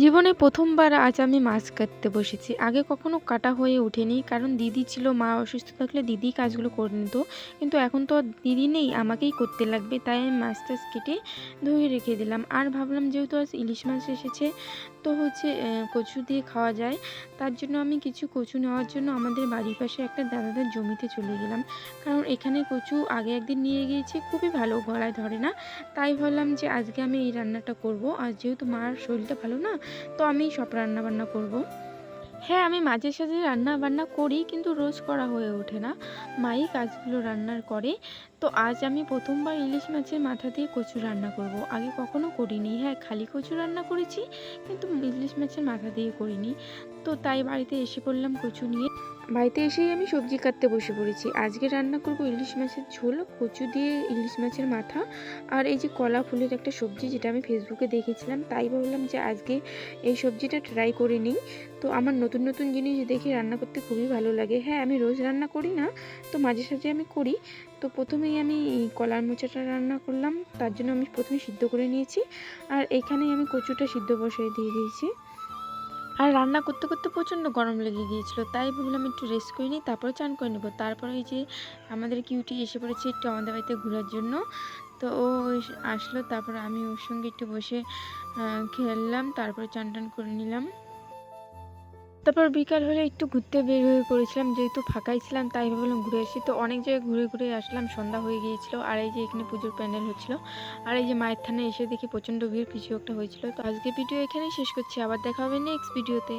জীবনে প্রথমবার আজ আমি মাছ কাটতে বসেছি। আগে কখনো কাটা হয়ে ওঠেনি, কারণ দিদি ছিল, মা অসুস্থ থাকলে দিদি কাজগুলো করে নিত। কিন্তু এখন তো দিদি নেই, আমাকেই করতে লাগবে, তাই আমি মাছ টাছ কেটে ধুয়ে রেখে দিলাম। আর ভাবলাম যেহেতু আজ ইলিশ মাছ এসেছে, তো হচ্ছে কচু দিয়ে খাওয়া যায়। তার জন্য আমি কিছু কচু নেওয়ার জন্য আমাদের বাড়ির পাশে একটা দাদাদের জমিতে চলে গেলাম। কারণ এখানে কচু আগে একদিন নিয়ে গিয়েছি, খুবই ভালো, গলায় ধরে না। তাই ভাবলাম যে আজকে আমি এই রান্নাটা করব। আর যেহেতু মার শরীরটা ভালো না তো আমি সব রান্না বান্না করব। হ্যাঁ আমি মাঝে সাঝে রান্না বান্না করি কিন্তু রোজ করা হয়ে ওঠে না। মাই কাজগুলো রান্নার করে। তো আজ আমি প্রথমবার ইলিশ মাছের মাথা দিয়ে কচু রান্না করব। আগে কখনো করিনি। হ্যাঁ খালি কচু রান্না করেছি কিন্তু ইলিশ মাছের মাথা দিয়ে করিনি। তো তাই বাড়িতে এসে পড়লাম কচু নিয়ে। বাড়িতে এসেই আমি সবজি কাটতে বসে পড়েছি। আজকে রান্না করব ইলিশ মাছের ঝোল, কচু দিয়ে ইলিশ মাছের মাথা আর এই যে কলা ফুলের একটা সবজি যেটা আমি ফেসবুকে দেখেছিলাম, তাই ভাবলাম যে আজকে এই সবজিটা ট্রাই করে নিই। তো আমার নতুন নতুন জিনিস দেখে রান্না করতে খুবই ভালো লাগে। হ্যাঁ আমি রোজ রান্না করি না, তো মাঝে সাঝে আমি করি। তো প্রথমেই আমি কলার মোচাটা রান্না করলাম, তার জন্য আমি প্রথমে সিদ্ধ করে নিয়েছি। আর এখানেই আমি কচুটা সিদ্ধ বসিয়ে দিয়ে দিয়েছি। আর রান্না করতে করতে প্রচণ্ড গরম লেগে গিয়েছিল। তাই ভাবলাম একটু রেস্ট করে নিই, তারপরে চান করে নেব। তারপরে ওই যে আমাদের কিউটি এসে পড়েছে একটু আমাদের বাড়িতে ঘোরার জন্য। তো ও আসলো, তারপরে আমি ওর সঙ্গে একটু বসে খেললাম, তারপরে চান টান করে নিলাম। তারপর বিকাল হলে একটু ঘুরতে বের হয়ে পড়েছিলাম, যেহেতু ফাঁকাই ছিলাম, তাই ভাবলাম ঘুরে আসি। তো অনেক জায়গায় ঘুরে ঘুরে আসলাম, সন্ধ্যা হয়ে গিয়েছিল, আর এই যে এখানে পুজোর প্যান্ডেল হচ্ছিল, আর এই যে মায়ের থানে এসে দেখি প্রচণ্ড ভিড়, কিছু একটা হয়েছিল। তো আজকে ভিডিও এখানেই শেষ করছি, আবার দেখা হবে নেক্সট ভিডিওতে